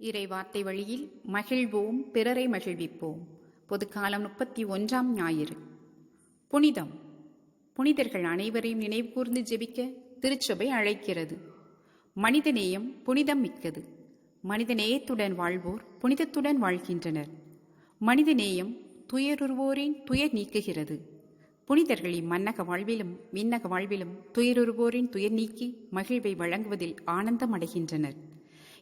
இறை வார்த்தை வழியில் மகிழ்வோம் பிறரை மகிழ்விப்போம். பொதுக்காலம் முப்பத்தி ஒன்றாம் ஞாயிறு. புனிதம். புனிதர்கள் அனைவரையும் நினைவுகூர்ந்து ஜெபிக்க திருச்சபை அழைக்கிறது. மனிதநேயம் புனிதம் மிக்கது. மனிதநேயத்துடன் வாழ்வோர் புனிதத்துடன் வாழ்கின்றனர். மனிதநேயம் துயருவோரின் துயர் நீக்குகிறது. புனிதர்கள் இம்மன்னக வாழ்விலும் விண்ணக வாழ்விலும் துயருருவோரின் துயர் நீக்கி மகிழ்வை வழங்குவதில் ஆனந்தம் அடைகின்றனர்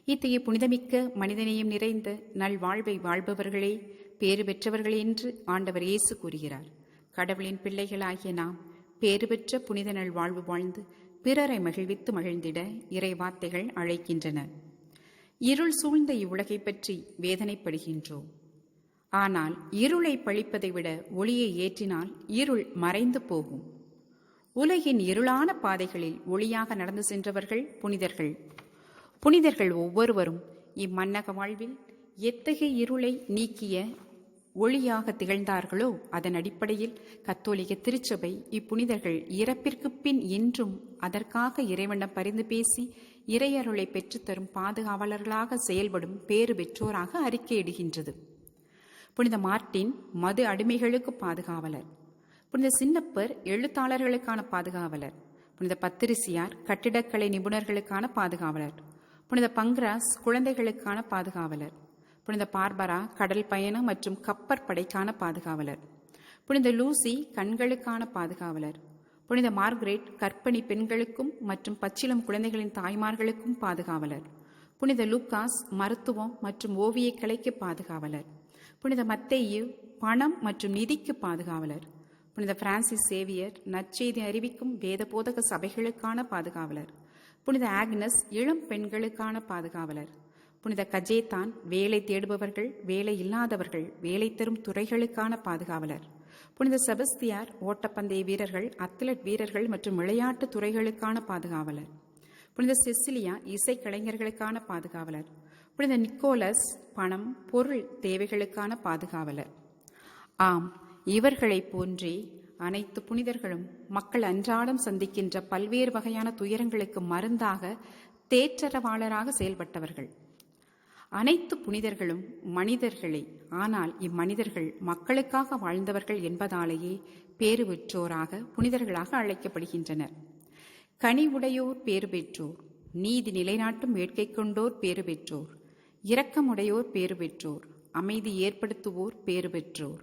இத்தகைய புனிதமிக்க மனிதநேயம் நிறைந்த நல்வாழ்வை வாழ்பவர்களே பேறு பெற்றவர்கள் என்று ஆண்டவர் இயேசு கூறுகிறார். கடவுளின் பிள்ளைகளாகிய நாம் பேறு பெற்ற புனித நல் வாழ்வு வாழ்ந்து பிறரை மகிழ்வித்து மகிழ்ந்திட இறை வார்த்தைகள் அழைக்கின்றன. இருள் சூழ்ந்த இவ்வுலகை பற்றி வேதனைப்படுகின்றோம். ஆனால் இருளை பழிப்பதை விட ஒளியை ஏற்றினால் இருள் மறைந்து போகும். உலகின் இருளான பாதைகளில் ஒளியாக நடந்து சென்றவர்கள் புனிதர்கள். புனிதர்கள் ஒவ்வொருவரும் இம்மன்னக வாழ்வில் எத்தகைய இருளை நீக்கிய ஒளியாக திகழ்ந்தார்களோ அதன் அடிப்படையில் கத்தோலிக்க திருச்சபை இப்புனிதர்கள் இறப்பிற்கு பின் என்றும் அதற்காக இறைவனம் பரிந்து பேசி இறையருளை பெற்றுத்தரும் பாதுகாவலர்களாக செயல்படும் பேறு பெற்றோராக அறிக்கையிடுகின்றது. புனித மார்ட்டின் மது அடிமைகளுக்கு பாதுகாவலர். புனித சின்னப்பர் எழுத்தாளர்களுக்கான பாதுகாவலர். புனித பத்திரிசியார் கட்டிடக்கலை நிபுணர்களுக்கான பாதுகாவலர். புனித பங்க்ராஸ் குழந்தைகளுக்கான பாதுகாவலர். புனித பார்பரா கடல் பயணம் மற்றும் கப்பற்படைக்கான பாதுகாவலர். புனித லூசி கண்களுக்கான பாதுகாவலர். புனித மார்கரெட் கற்பிணி பெண்களுக்கும் மற்றும் பச்சிலம் குழந்தைகளின் தாய்மார்களுக்கும் பாதுகாவலர். புனித லூக்காஸ் மருத்துவம் மற்றும் ஓவியக்கலைக்கு பாதுகாவலர். புனித மத்தேயு பணம் மற்றும் நிதிக்கு பாதுகாவலர். புனித பிரான்சிஸ் சேவியர் நற்செய்தி அறிவிக்கும் வேத போதக சபைகளுக்கான பாதுகாவலர். புனித ஆக்னஸ் இளம் பெண்களுக்கான பாதுகாவலர். புனித கஜேதான் வேலை தேடுபவர்கள் வேலை இல்லாதவர்கள் வேலை தரும் துறைகளுக்கான பாதுகாவலர். புனித செபஸ்தியார் ஓட்டப்பந்தய வீரர்கள் அத்லட் வீரர்கள் மற்றும் விளையாட்டு துறைகளுக்கான பாதுகாவலர். புனித செசிலியா இசைக்கலைஞர்களுக்கான பாதுகாவலர். புனித நிக்கோலஸ் பணம் பொருள் தேவைகளுக்கான பாதுகாவலர். ஆம் இவர்களைப் போன்றே அனைத்து புனிதர்களும் மக்கள் அன்றாடம் சந்திக்கின்ற பல்வேறு வகையான துயரங்களுக்கு மருந்தாக தேற்றரவாளராக செயல்பட்டவர்கள். அனைத்து புனிதர்களும் மனிதர்களே. ஆனால் இம்மனிதர்கள் மக்களுக்காக வாழ்ந்தவர்கள் என்பதாலேயே பேறு பெற்றோராக புனிதர்களாக அழைக்கப்படுகின்றனர். கனி உடையோர் பேறு பெற்றோர் நீதி நிலைநாட்டும் வேட்கை கொண்டோர் பேறு பெற்றோர் இரக்கமுடையோர் பேறு பெற்றோர் அமைதி ஏற்படுத்துவோர் பேறு பெற்றோர்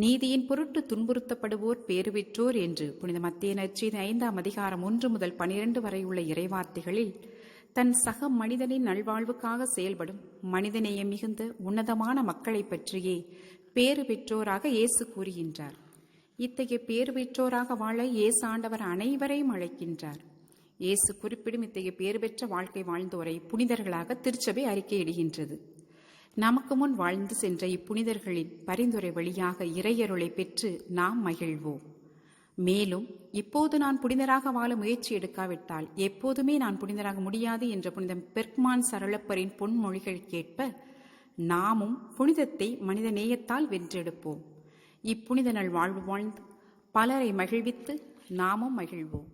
நீதியின் பொருட்டு துன்புறுத்தப்படுவோர் பேருவிற்றோர் என்று புனித மத்திய நச்சின் ஐந்தாம் அதிகாரம் ஒன்று முதல் பனிரெண்டு வரை உள்ள இறைவார்த்தைகளில் தன் சக மனிதனின் நல்வாழ்வுக்காக செயல்படும் மனிதநேயம் மிகுந்த உன்னதமான மக்களைப் பற்றியே பேறு பெற்றோராக இயேசு கூறுகின்றார். இத்தகைய பேறு பெற்றோராக வாழ இயேசு ஆண்டவர் அனைவரையும் அழைக்கின்றார். இயேசு குறிப்பிடும் இத்தகைய பேறு பெற்ற வாழ்க்கை வாழ்ந்தோரை புனிதர்களாக திருச்சபை அறிக்கையிடுகின்றது. நமக்கு முன் வாழ்ந்து சென்ற இப்புனிதர்களின் பரிந்துரை வழியாக இறையருளை பெற்று நாம் மகிழ்வோம். மேலும் இப்போது நான் புனிதராக வாழ முயற்சி எடுக்காவிட்டால் எப்போதுமே நான் புனிதராக முடியாது என்ற புனிதம் பெர்க்மான் சரளப்பரின் பொன்மொழிகள் கேட்ப நாமும் புனிதத்தை மனித நேயத்தால் வென்றெடுப்போம். இப்புனித நல் வாழ்வு வாழ்ந்து பலரை மகிழ்வித்து நாமும் மகிழ்வோம்.